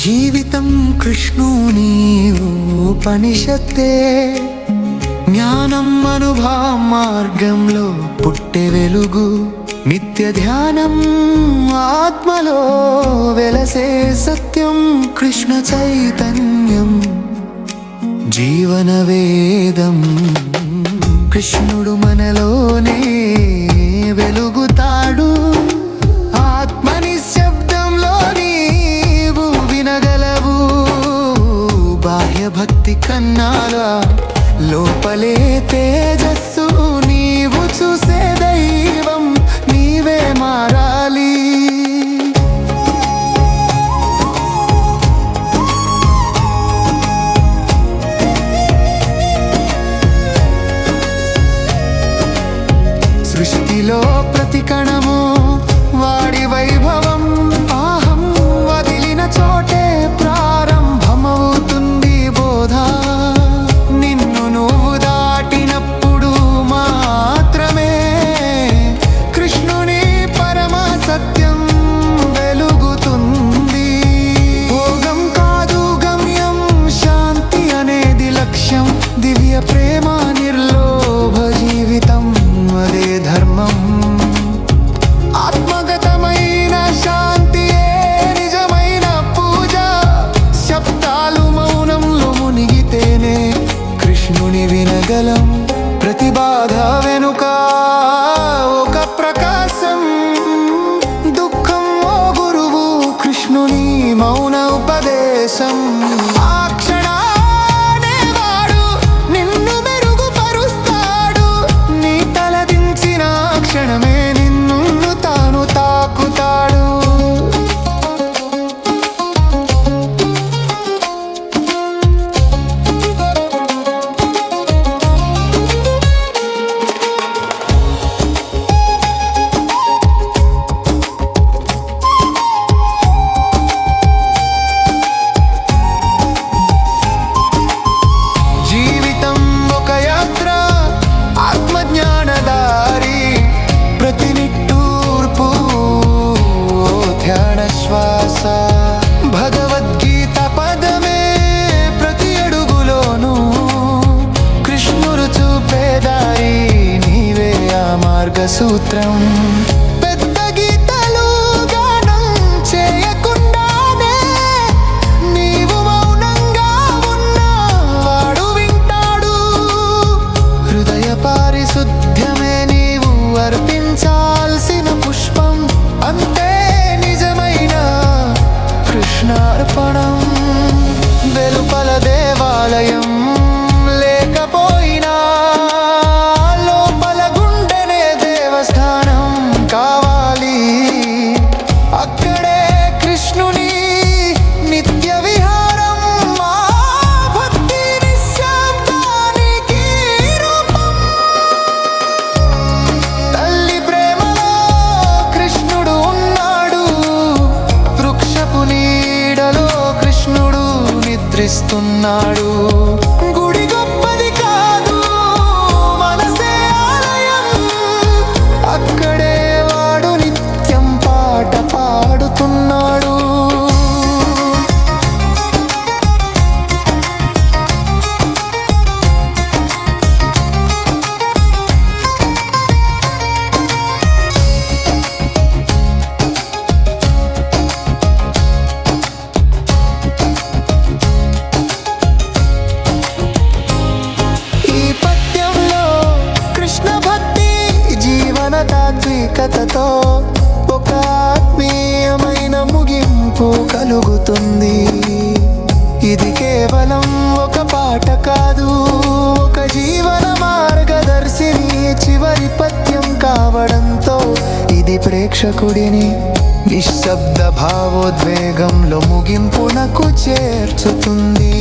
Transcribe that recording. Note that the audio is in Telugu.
జీవితం కృష్ణుని ఉపనిషత్తే జ్ఞానం అనుభవ మార్గంలో పుట్టే వెలుగు నిత్య ధ్యానం ఆత్మలో వెలసే సత్యం కృష్ణ చైతన్యం జీవన వేదం కృష్ణుడు మనలోనే వెలుగుతాడు ఆత్మ నిశ్శబ్దంలో నీవు వినగలవు. బాహ్య భక్తి కన్నాలా లోపలే తేజస్సు నీవు చూసే దైవం నీవే మారాలి. సృష్టిలో ప్రతి కణము వాడి వైభవం వినగలం ప్రతి బాధ వెనుక ఒక ప్రకాశం దుఃఖం ఓ గురువు కృష్ణుని మౌన ఉపదేశం. సూత్రం. పెద్ద గీతలు గానం చేయకుండానే నీవు మౌనంగా ఉన్నా వాడు వింటాడు. హృదయ పారిశుద్ధ్యమే నీవు అర్పి కృష్ణుని నిత్య విహారం మా భక్తి నిశ్శబ్దానికి రూపం. తల్లి ప్రేమలో కృష్ణుడు ఉన్నాడు వృక్షపు నీడలో కృష్ణుడు నిద్రిస్తున్నాడు. కథతో ఒక ఆత్మీయమైన ముగింపు కలుగుతుంది. ఇది కేవలం ఒక పాట కాదు ఒక జీవన మార్గదర్శిని చివరి పద్యం కావడంతో ఇది ప్రేక్షకుడిని నిశ్శబ్ద భావోద్వేగంలో ముగింపునకు చేర్చుతుంది.